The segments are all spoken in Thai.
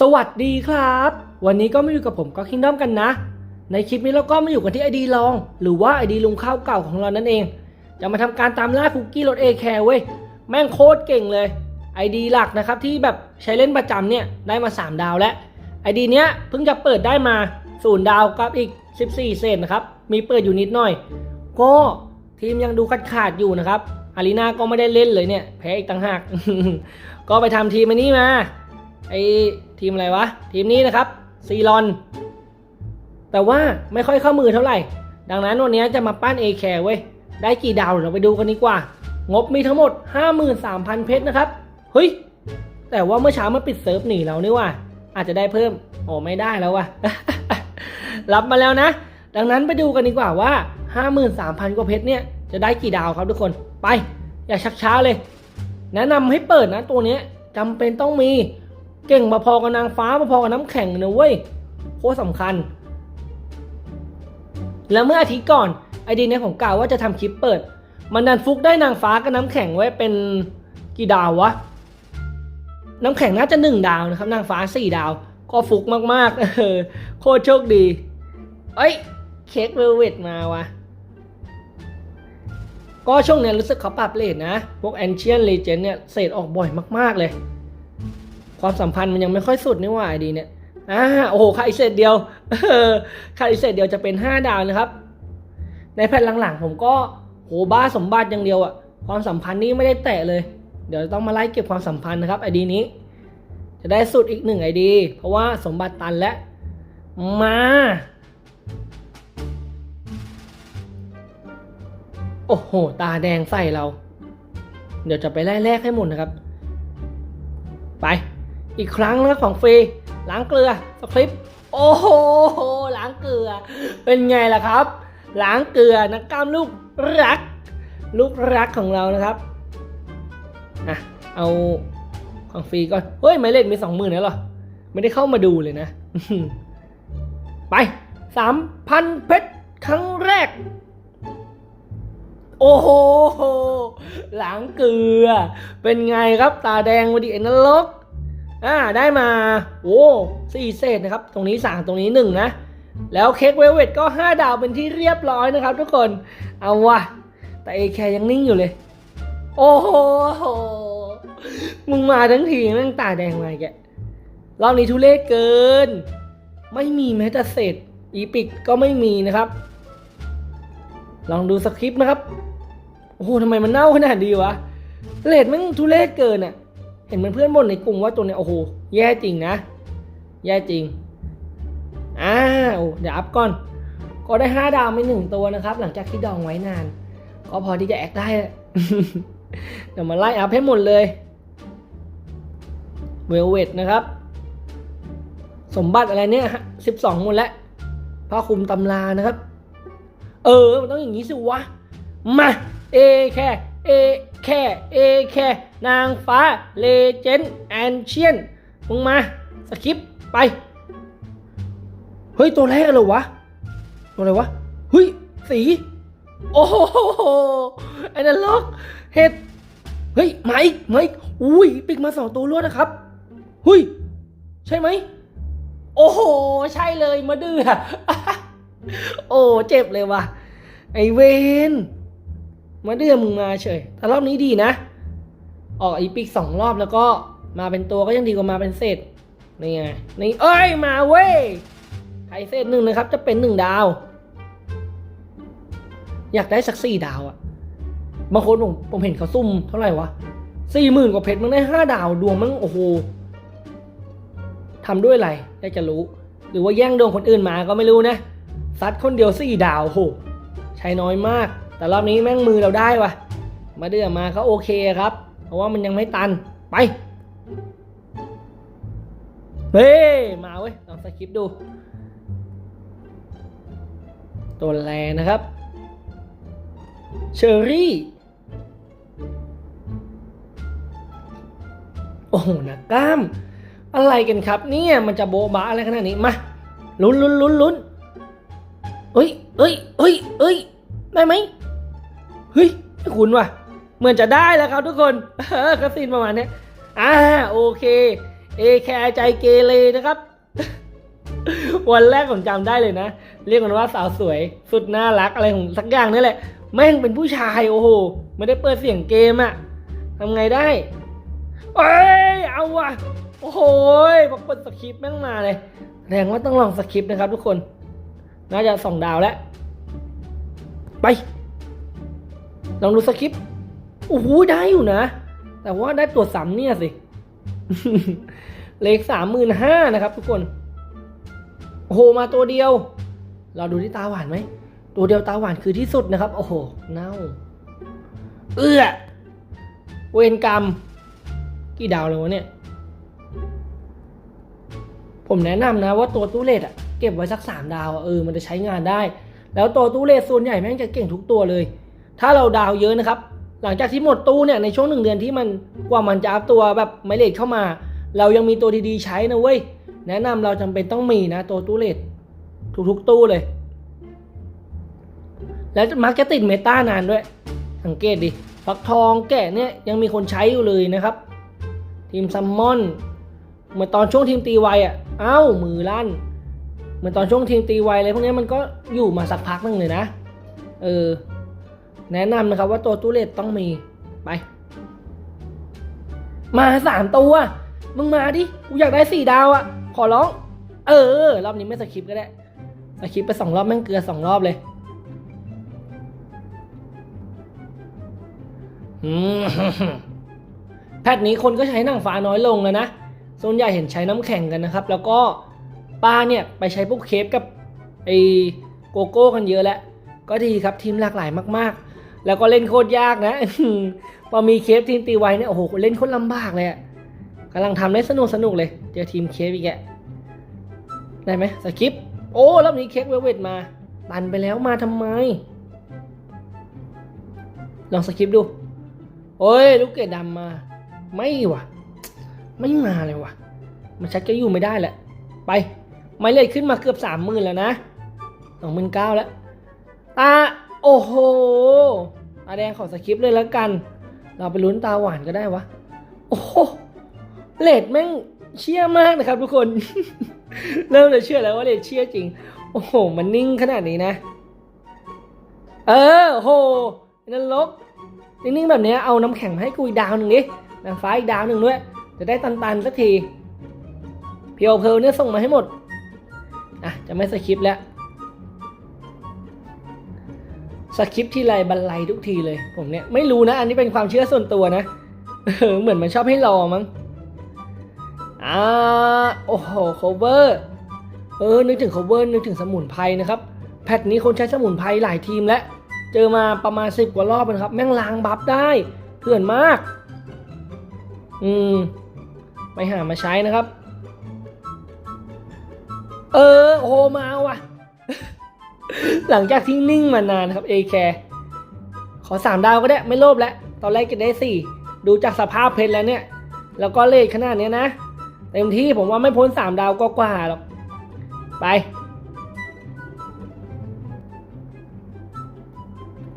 สวัสดีครับ วันนี้ก็มาอยู่กับผมก็คิงดอมกันนะ ในคลิปนี้เราก็มาอยู่กันที่ไอดีลอง หรือว่าไอดีลุงข้าวเก่าของเรานั่นเอง จะมาทำการตามล่าคุกกี้รถเอแคร์เว้ย แม่งโคตรเก่งเลยไอดีหลักนะครับที่แบบใช้เล่นประจำเนี่ยได้มา 3 ดาวแล้วไอดีเนี้ยเพิ่งจะเปิดได้มาศูนย์ดาวกับอีก 14เศษนะครับ มีเปิดอยู่นิดหน่อย ก็ทีมยังดูขาดขาดๆอยู่นะครับอารีนาก็ไม่ได้เล่นเลยเนี่ยแพ้อีกต่างหากก็ไปทำทีมอันนี้มา ไอทีมอะไรวะ ทีมนี้นะครับซีรอน แต่ว่าไม่ค่อยเข้ามือเท่าไหร่ ดังนั้นวันนี้จะมาปั้น a อแคร์เว้ย ได้กี่ดาวเราไปดูกันดีกว่า งบมีทั้งหมด 53,000 เพชรนะครับ เฮ้ย แต่ว่าเมื่อเช้ามันปิดเซิร์ฟหนีเรานี่ว่า อาจจะได้เพิ่ม โอ้ไม่ได้แล้วว่ะ รับมาแล้วนะ ดังนั้นไปดูกันดีกว่าว่า 53,000 กว่าเพชรเนี่ยจะได้กี่ดาวครับทุกคน ไป อย่าชักช้าเลย แนะนำให้เปิดนะตัวนี้จำเป็นต้องมี เก่งมาพอกับนางฟ้ามาพอกับน้ำแข็งนะเว้ยโคตรสำคัญ แล้วเมื่ออาทิตย์ก่อนไอดีเนี้ยผมกล่าวว่าจะทำคลิปเปิด มันดันฟุกได้นางฟ้ากับน้ำแข็งไว้เป็นกี่ดาววะ น้ำแข็งน่าจะหนึ่งดาวนะครับ นางฟ้าสี่ดาว ก็ฟุกมากๆเออโคตรโชคดี เอ้ยเค้กเวลเวตมาวะก็ช่วงเนี้ยรู้สึกเขาปรับเลทนะ พวก Ancient Legend เนี่ยเศษออกบ่อยมากๆเลย ความสัมพันธ์มันยังไม่ค่อยสุดนี่หว่าไอดีเนี่ยอ่าโอ้โหค่าอีเศษเดียวเออค่าอีเศษเดียวจะเป็น 5 ดาวนะครับ ในแผ่นหลังๆ ผมก็โหบ้าสมบัติอย่างเดียวอะความสัมพันธ์นี่ไม่ได้แตะเลย เดี๋ยวต้องมาไล่เก็บความสัมพันธ์นะครับไอดีนี้ จะได้สุดอีกหนึ่งไอดีเพราะว่าสมบัติตันแล้วมาโอ้โห ตาแดงใส่เรา เดี๋ยวจะไปไล่แลกให้หมดนะครับ ไป อีกครั้งนะของฟรีล้างเกลือสคริปโอ้โหล้างเกลือ เป็นไงล่ะครับ ล้างเกลือนักกล้ามลูกรัก ลูกรักของเรานะครับอะเอาของฟรีก่อนเฮ้ยไม่เล่นมีสองหมื่นแล้วหรอไม่ได้เข้ามาดูเลยนะ ไปสามพันเพชรครั้งแรก โอ้โหหลังเกลือ เป็นไงครับตาแดงวันดีเอ็นนรก อ่าได้มา โอ้สี่เศษนะครับ ตรงนี้สามตรงนี้หนึ่งนะ แล้วเค้กเวลเวตก็ 5 ดาวเป็นที่เรียบร้อยนะครับ ทุกคนเอาวะแต่เอแคยังนิ่งอยู่เลย โอ้โหมึงมาทั้งทีม่งตาแดงมาแกรอบนี้ทุเรศเกิน ไม่มีแม้แต่เศษอีปิกก็ไม่มีนะครับ ลองดูสคริปต์นะครับ โอ้โหทำไมมันเน่าขนาดดีวะเลดมันทุเรศเกินอะ่ะ เห็นเพื่อนๆบ่นในกลุ่มว่าตัวเนี้ยโอ้โหแย่จริงนะ แย่จริงอ้าวเดี๋ยวอัพก่อน ก็ได้ 5 ดาวไม่หนึ่งตัวนะครับ หลังจากที่ดองไว้นาน ก็พอที่จะแอคได้ เดี๋ยวมาไล่อัพให้หมดเลยเวลเวตนะครับ สมบัติอะไรเนี่ยสิบสองหมดแล้วผ้าคลุมตำรานะครับ เออ มันต้องอย่างนี้สิวะ มา เอแค่ เอแค่ เอแค่ นางฟ้าเลเจนด์แอนเชียนมึงมา สคริปต์ไป เฮ้ย ตัวแรกเลยวะ ตัวอะไรวะ เฮ้ย สี โอ้โหไอ้นั่นล็อกเห็ด เฮ้ยไหมไหมอุ้ย ปิกมาสองตัวรวดนะครับเฮ้ย ใช่ไหม โอ้โห ใช่เลยมาดื้อโอ้เจ็บเลยว่ะ ไอเวนมาเดือมึงมาเฉย แต่รอบนี้ดีนะ ออกอีปิกสองรอบแล้วก็มาเป็นตัวก็ยังดีกว่ามาเป็นเศษนี่ไงนี่เอ้ยมาเว้ยไอเศษหนึ่งนะครับ จะเป็นหนึ่งดาว อยากได้สักสี่ดาวอะบางคนผมผมเห็นเขาซุ่มเท่าไหร่วะสี่หมื่นกว่าเพชรมันได้ห้าดาวดวงมันโอ้โหทำด้วยอะไรอยากจะรู้ หรือว่าแย่งดวงคนอื่นมาก็ไม่รู้นะซัดคนเดียวสี่ดาวโหใช้น้อยมาก แต่รอบนี้แม่งมือเราได้วะมาเดือมาก็โอเคครับ เพราะว่ามันยังไม่ตันไปเฮ้มาเว้ยลองสคริปดู ตัวแรนะครับ เชอรี่ โอ้โหนักกล้าม อะไรกันครับเนี่ยมันจะโบบะอะไรขนาดนี้ มา ลุ้นลุ้นลุ้นลุ้นเอ้ยเอ้ยเอ้ยเอ้ยได้ไหมเฮ้ยไม่คุณว่ะ เหมือนจะได้แล้วครับทุกคนเออกระสินประมาณนี้อ่าโอเคเอแคร์ใจเกเรนะครับ วันแรกผมจำได้เลยนะ เรียกมันว่าสาวสวย สุดน่ารักอะไรของสักอย่างนี่แหละ แม่งเป็นผู้ชายโอ้โห ไม่ได้เปิดเสียงเกมอะทำไงได้เอ้ยเอาว่ะโอ้โหพอเปิดสคริปต์แม่งมาเลยแสดงว่าต้องลองสคริปต์นะครับทุกคน น่าจะสองดาวแล้ว ไป ลองดูสคริปต์ โอ้โหได้อยู่นะ แต่ว่าได้ตัวซ้ำเนี่ยสิ เลขสามหมื่นห้านะครับ ทุกคน โอ้โหมาตัวเดียว เราดูที่ตาหวานไหม ตัวเดียวตาหวานคือที่สุดนะครับ โอ้โห เน่า เอื้อ เวรกรรม กี่ดาวเลยวะเนี่ย ผมแนะนำนะว่าตัวตู้เลดอะเก็บไว้สักสามดาวอะเออมันจะใช้งานได้ แล้วตัวตู้เลดส่วนใหญ่แม่งจะเก่งทุกตัวเลย ถ้าเราดาวเยอะนะครับ หลังจากที่หมดตู้เนี่ยในช่วงหนึ่งเดือนที่มันกว่ามันจะอัพตัวแบบไมเลดเข้ามา เรายังมีตัวดีๆใช้นะเว้ย แนะนำเราจำเป็นต้องมีนะตัวตู้เลดทุกๆตู้เลย แล้วมักจะติดเมตานานด้วย สังเกตดิฟักทองแกะเนี่ยยังมีคนใช้อยู่เลยนะครับ ทีมซัมมอนเหมือนตอนช่วงทีมตีไวอะเอ้ามือลั่น เหมือนตอนช่วงทีมตีไวอะไรพวกนี้มันก็อยู่มาสักพักนึงเลยนะ เออ แนะนำนะครับว่าตัวตู้เลดต้องมี ไป มาสามตัว มึงมาดิ กูอยากได้สี่ดาวอะขอร้อง เออ รอบนี้ไม่สคริปก็ได้ สคริปไปสองรอบแม่งเกลือสองรอบเลยแพทนี้คนก็ใช้หนังฟ้าน้อยลงแล้วนะ ส่วนใหญ่เห็นใช้น้ำแข็งกันนะครับ แล้วก็ป้าเนี่ยไปใช้พวกเคฟกับไอโกโก้กันเยอะแล้ว ก็ดีครับทีมหลากหลายมาก ๆ แล้วก็เล่นโคตรยากนะพอมีเคฟทีมตีไวเนี่ยโอ้โหเล่นโคตรลำบากเลยอะกำลังทำได้สนุกสนุกเลยเจอทีมเคฟอีกแกได้ไหมสกิปโอ้รอบนี้เคฟเวลเวตมาตันไปแล้วมาทำไม ลองสกิปดู โอ้ยลูกเกดดำมา ไม่ว่ะไม่มาเลยว่ะมันชักจะอยู่ไม่ได้แหละ ไปไม่เลยขึ้นมาเกือบสามหมื่นแล้วนะสองหมื่นเก้าแล้วตาโอ้โห ตาแดงขอสคริปต์เลยแล้วกัน เราไปลุ้นตาหวานก็ได้วะ โอ้เลดแม่งเชี่ยมากนะครับทุกคน เริ่มจะเชื่อแล้วว่าเลดเชี่ยจริง โอ้โห มันนิ่งขนาดนี้นะ เออโหนั่นลกนิ่งๆแบบเนี้ยเอาน้ำแข็งมาให้กูอีกดาวหนึ่งดินางฟ้าอีกดาวหนึ่งด้วย จะได้ตันๆสักทีเพียวเพลเนี่ยส่งมาให้หมด อะ จะไม่สคริปต์แล้ว สคริปต์ที่ไรบรรลัยทุกทีเลย ผมเนี่ยไม่รู้นะ อันนี้เป็นความเชื่อส่วนตัวนะเหมือนมันชอบให้รอมั้งอ่าโอ้โห cover เออนึกถึง cover นึกถึงสมุนไพรนะครับแพทนี้คนใช้สมุนไพรหลายทีมแล้วเจอมาประมาณสิบกว่ารอบนะครับ แม่งล้างบัฟได้เถื่อนมาก อืม ไปหามาใช้นะครับ เออโอ้มาว่ะ หลังจากที่นิ่งมานานครับเอแคขอสามดาวก็ได้ไม่โลภแล้ว ตอนแรกจะได้สี่ดูจากสภาพเพชรแล้วเนี่ย แล้วก็เลทขนาดนี้นะ เต็มที่ผมว่าไม่พ้นสามดาวก็กว่าหรอก ไป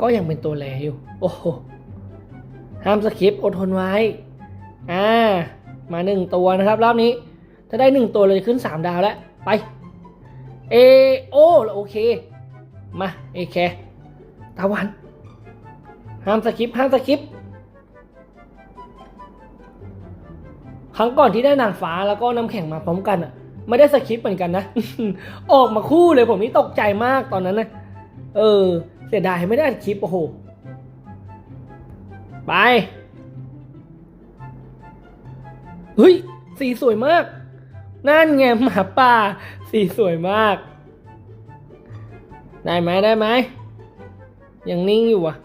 ก็ยังเป็นตัวแลอยู่ โอ้โห ห้ามสคริปต์อดทนไว้ อ่า มาหนึ่งตัวนะครับ รอบนี้ ถ้าได้หนึ่งตัวเลยขึ้นสามดาวแล้ว ไป เอโอโอเค มาเอแคตาวัน ห้ามสคริปห้ามสคริปครั้งก่อนที่ได้นางฟ้าแล้วก็น้ำแข็งมาพร้อมกันอะ ไม่ได้สคริปเหมือนกันนะ ออกมาคู่เลยผมนี่ตกใจมากตอนนั้นนะ เออ เสียดายไม่ได้อัดคลิปโอ้โห ไป เฮ้ย สีสวยมาก นั่นไงหมาป่า สีสวยมาก ได้ไหมได้ไหมยังนิ่งอยู่อะ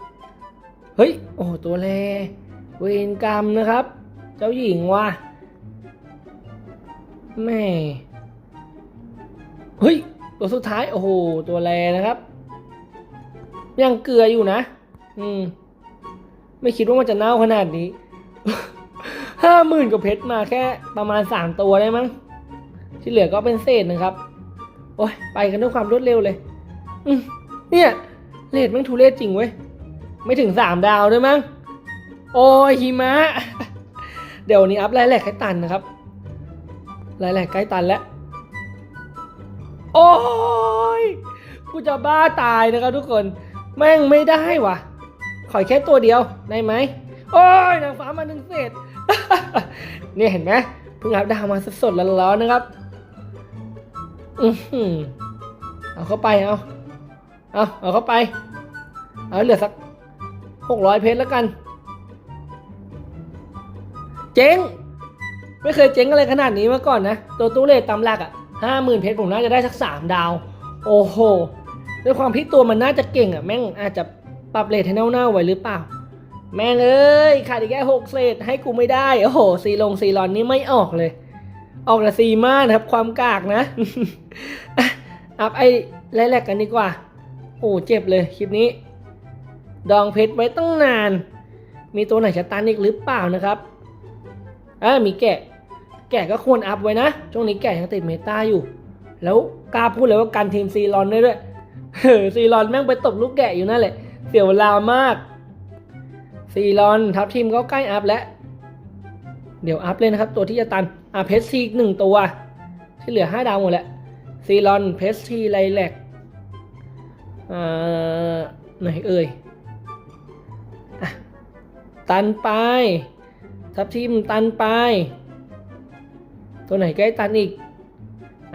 เฮ้ย โอ้ตัวแรเวรกรรมนะครับ เจ้าหญิงว่ะแม่ เฮ้ย ตัวสุดท้าย โอ้โห ตัวแรนะครับ ยังเกลืออยู่นะ อืม ไม่คิดว่ามันจะเน่าขนาดนี้ห้าหมื่นกว่าเพชรมาแค่ประมาณสามตัวได้มั้ง ที่เหลือก็เป็นเศษนะครับ โอ้ย ไปกันด้วยความรวดเร็วเลย เนี่ยเลดแมันทุเรศจริงเว้ย ไม่ถึงสามดาวด้วยมั้ง โอ้ยหิมะ เดี๋ยวนี้อัพไลน์แหลกให้ตันนะครับหลายๆใกล้ตันแล้ว โอ้ยกูจะบ้าตายนะครับทุกคน แม่งไม่ได้วะขอแค่ตัวเดียวได้ไหม โอ้ยนางฟ้ามาหนึ่งเศษเนี่ยเห็นไหมเพิ่งอัพดาวมาสดๆร้อนๆนะครับ อือหือเอาเข้าไปเอา เอาเอาเข้าไป เอาเหลือสักหกร้อยเพชรแล้วกัน เจ๊ง ไม่เคยเจ๊งอะไรขนาดนี้มาก่อนนะ ตัวตู้เลทตำหลักอะห้าหมื่นเพชรผมน่าจะได้สักสามดาว โอ้โห ด้วยความที่ตัวมันน่าจะเก่งอะ แม่งอาจจะปรับเลทให้เน่าๆไว้หรือเปล่า แม่งเอ้ยขาดอีกแค่หกเศษให้กูไม่ได้ โอ้โห ซีลงซีรอนนี่ไม่ออกเลย ออกแต่ซีมานะครับ ความกากนะอัพไอ้ไล่แลกกันดีกว่า โอ้เจ็บเลยคลิปนี้ ดองเพชรไว้ตั้งนาน มีตัวไหนจะตันอีกหรือเปล่านะครับอ่ามีแกะ แกะก็ควรอัพไว้นะ ช่วงนี้แกะยังติดเมตาอยู่ แล้วกล้าพูดเลยว่าการทีมซีรอนได้ด้วยเฮ้ซีรอนแม่งไปตบลูกแกะอยู่นั่นแหละ เสียเวลามาก ซีรอนทัพทีมก็ใกล้อัพแล้ว เดี๋ยวอัพเลยนะครับ ตัวที่จะตัน อะเพชรซีอีกหนึ่งตัว ที่เหลือ5ดาวหมดแล้ว ซีรอนเพชรทีไลแลก ไหนเอ่ยอตันไป ทัพทีมตันไป ตัวไหนใกล้ตันอีก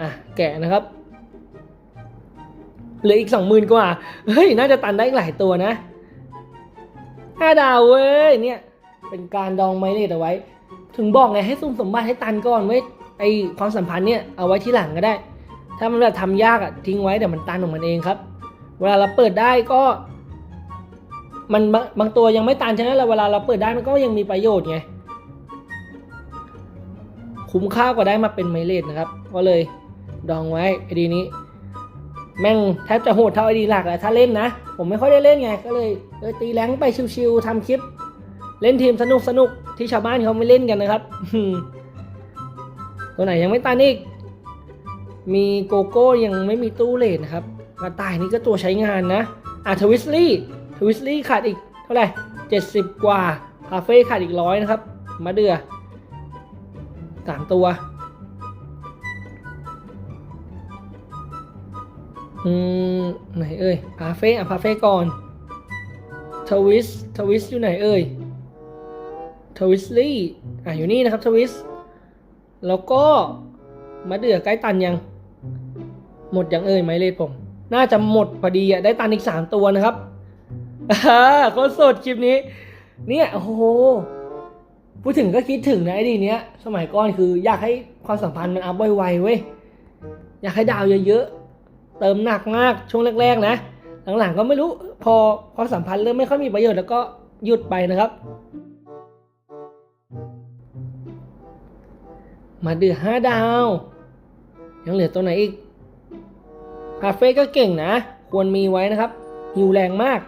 อะ แกะนะครับเหลืออีกสองหมื่นกว่า เฮ้ย น่าจะตันได้อีกหลายตัวนะห้าดาวเว้ย เนี่ย เป็นการดองไมเลตเอาไว้ ถึงบอกไงให้ซุ่มสมบัติให้ตันก่อนไว้ไอความสัมพันธ์เนี่ย เอาไว้ที่หลังก็ได้ ถ้ามันแบบทำยากอะทิ้งไว้เดี๋ยวมันตันของมันเองครับ เวลาเราเปิดได้ก็ มันบางบางตัวยังไม่ตันฉะนั้นเราเวลาเราเปิดได้มันก็ยังมีประโยชน์ไงคุ้มค่ากว่าได้มาเป็นไมเลสนะครับ ก็เลยดองไว้ไอดีนี้ แม่งแทบจะโหดเท่าไอดีหลักแหละถ้าเล่นนะ ผมไม่ค่อยได้เล่นไง ก็เลยเออตีแรงไปชิวๆทำคลิป เล่นทีมสนุกสนุกที่ชาวบ้านเขาไม่เล่นกันนะครับตัวไหนยังไม่ตายอีก มีโกโก้ยังไม่มีตู้เลทนะครับ กระต่ายนี่ก็ตัวใช้งานนะอะทวิสลี่ทวิสลี่ขาดอีกเท่าไหร่เจ็ดสิบกว่าคาเฟ่ขาดอีกร้อยนะครับมาเดือสามตัว อืม ไหนเอ่ยพาเฟ่อะพาเฟ่ก่อนทวิสทวิสอยู่ไหนเอ่ยทวิสลี่อะอยู่นี่นะครับทวิสแล้วก็มาเดือใกล้ตันยัง หมดยังเอ่ยไหมเลดผม น่าจะหมดพอดีอะได้ตันอีกสามตัวนะครับอ่าโคตรสดคลิปนี้ เนี่ยโอ้โหพูดถึงก็คิดถึงนะไอ้ดีเนี้ย สมัยก่อนคืออยากให้ความสัมพันธ์มันอัพไวๆเว้ยอยากให้ดาวเยอะๆเติมหนักมากช่วงแรกๆนะ หลังๆก็ไม่รู้พอความสัมพันธ์เริ่มไม่ค่อยมีประโยชน์แล้วก็หยุดไปนะครับ มาเดือห้าดาว ยังเหลือตัวไหนอีก คาเฟ่ก็เก่งนะ ควรมีไว้นะครับหิวแรงมาก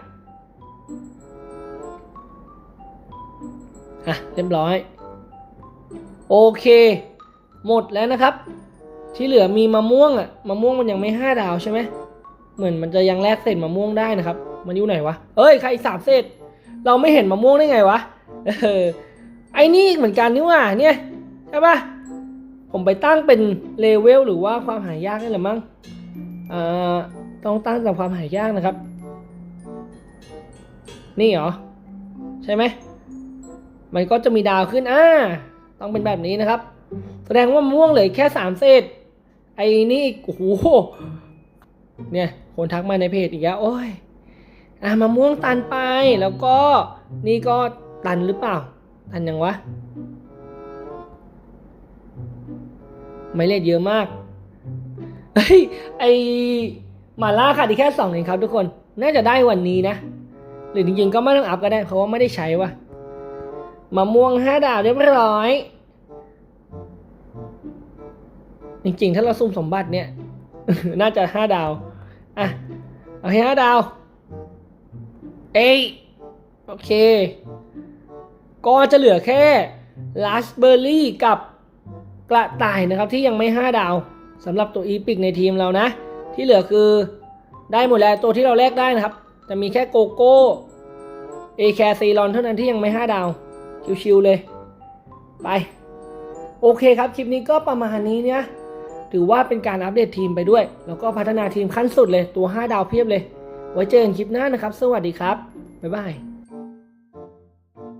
อะ เรียบร้อย โอเค หมดแล้วนะครับ ที่เหลือมีมะม่วงอะมะม่วงมันยังไม่ห้าดาวใช่ไหมเหมือนมันจะยังแลกเศษมะม่วงได้นะครับ มันอยู่ไหนวะ เอ้ย ใครสามเศษ เราไม่เห็นมะม่วงได้ไงวะ เออ ไอ้นี่เหมือนกันนี่ว่าเนี่ย ใช่ปะผมไปตั้งเป็นเลเวลหรือว่าความหายากนี่แหละมั้ง ต้องตั้งตามความหายากนะครับ นี่เหรอ ใช่ไหม มันก็จะมีดาวขึ้นอ่าต้องเป็นแบบนี้นะครับ แสดงว่ามะม่วงเหลือแค่สามเศษ ไอ้นี่โอ้โหเนี่ยคนทักมาในเพจอีกแล้วโอ้ยอ่ามะม่วงตันไปแล้วก็นี่ก็ตันหรือเปล่า ตันยังวะ ไม่เล่นเยอะมาก เฮ้ยไอหมาล่าขาดอีกแค่สองเองครับทุกคนน่าจะได้วันนี้นะ หรือจริงๆก็ไม่ต้องอัพก็ได้เพราะว่าไม่ได้ใช้ว่ะมะม่วงห้าดาวเรียบร้อย จริงๆ ถ้าเราซุ่มสมบัติเนี่ย น่าจะห้าดาว อะ เอาให้ห้าดาว เอ้ยโอเค ก็จะเหลือแค่ลาสเบอร์รี่กับกระต่ายนะครับที่ยังไม่ห้าดาว สำหรับตัวอีพิกในทีมเรานะ ที่เหลือคือได้หมดแล้วตัวที่เราแลกได้นะครับ จะมีแค่โกโก้เอแคซีรอนเท่านั้นที่ยังไม่ห้าดาว ชิวๆเลย ไป โอเคครับ คลิปนี้ก็ประมาณนี้เนี่ยถือว่าเป็นการอัปเดตทีมไปด้วย แล้วก็พัฒนาทีมขั้นสุดเลยตัว 5 ดาวเพียบเลย ไว้เจอกันคลิปหน้านะครับ สวัสดีครับ บ๊ายบาย